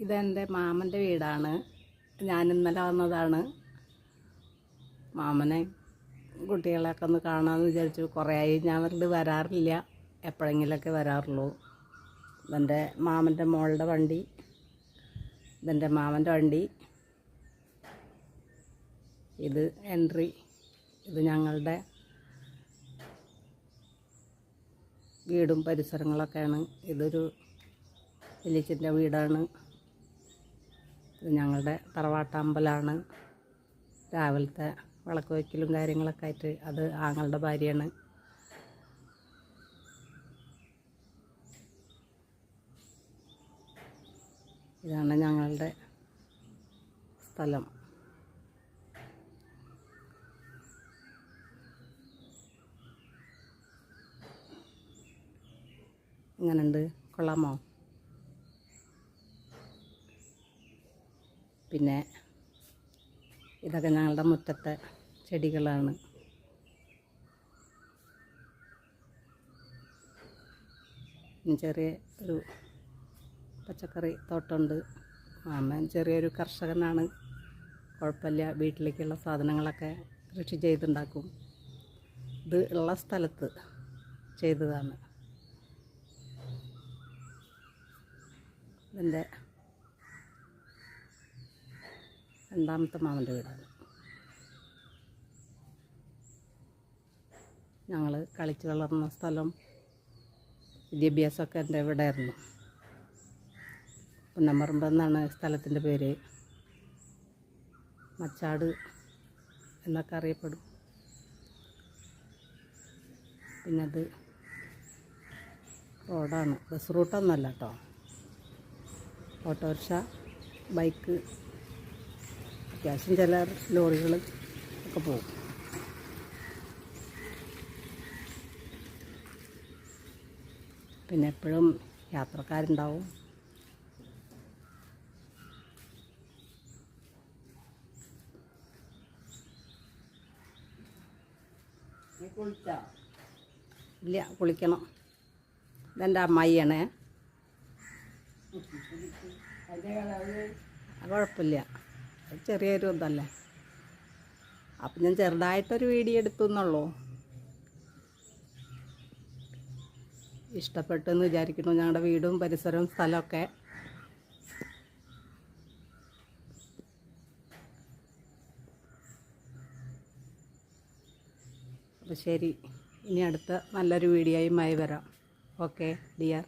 ഇതെന്റെ മാമന്റെ വീടാണ്. ഞാൻ ഇന്നലെ വന്നതാണ്. മാമനെ കുട്ടികളെയൊക്കെ ഒന്ന് കാണാമെന്ന് വിചാരിച്ചു. കുറേയായി ഞാൻ അവരുടെ വരാറില്ല. എപ്പോഴെങ്കിലൊക്കെ വരാറുള്ളൂ. ഇതെന്റെ മാമന്റെ മോളുടെ വണ്ടി. ഇതെന്റെ മാമന്റെ വണ്ടി. ഇത് എൻട്രി. ഇത് ഞങ്ങളുടെ വീടും പരിസരങ്ങളൊക്കെയാണ്. ഇതൊരു വലിയച്ഛന്റെ വീടാണ്. ഇത് ഞങ്ങളുടെ തറവാട്ടമ്പലാണ് രാവിലത്തെ വിളക്ക് വയ്ക്കലും കാര്യങ്ങളൊക്കെ ആയിട്ട് അത് ആങ്ങളുടെ ഭാര്യയാണ്. ഇതാണ് ഞങ്ങളുടെ സ്ഥലം. എങ്ങനെയുണ്ട് കൊള്ളാമോ? പിന്നെ ഇതൊക്കെ ഞങ്ങളുടെ മുറ്റത്തെ ചെടികളാണ്. ചെറിയ ഒരു പച്ചക്കറി തോട്ടമുണ്ട്. മാമൻ ചെറിയൊരു കർഷകനാണ്. കുഴപ്പമില്ല വീട്ടിലേക്കുള്ള സാധനങ്ങളൊക്കെ കൃഷി ചെയ്തുണ്ടാക്കും. ഇത് ഉള്ള സ്ഥലത്ത് ചെയ്തതാണ്. ഇതിന്റെ രണ്ടാമത്തെ മാമന്റെ വീടാണ്. ഞങ്ങൾ കളിച്ച് വളർന്ന സ്ഥലം വിദ്യാഭ്യാസമൊക്കെ എന്റെ ഇവിടെ ആയിരുന്നു പുന്നമ്പറമ്പ് എന്നാണ് സ്ഥലത്തിന്റെ പേര്. മച്ചാട് എന്നൊക്കെ അറിയപ്പെടും. പിന്നെ അത് റോഡാണ്. ബസ് റൂട്ടൊന്നുമല്ല കേട്ടോ. ഓട്ടോറിക്ഷ ബൈക്ക് അത്യാവശ്യം ചില ലോറികൾ ഒക്കെ പോകും. പിന്നെ എപ്പോഴും യാത്രക്കാരുണ്ടാവും. ഇല്ല കുളിക്കണം. ഇതെന്റെ അമ്മായിയാണേ. കുഴപ്പമില്ല. ചെറിയൊരു ഇതല്ലേ? അപ്പം ഞാൻ ചെറുതായിട്ടൊരു വീഡിയോ എടുത്തു എന്നുള്ളൂ ഇഷ്ടപ്പെട്ടു എന്ന് വിചാരിക്കുന്നു. ഞങ്ങളുടെ വീടും പരിസരവും സ്ഥലമൊക്കെ. അപ്പോൾ ശരി. ഇനി അടുത്ത നല്ലൊരു വീഡിയോയുമായി വരാം. Okay dear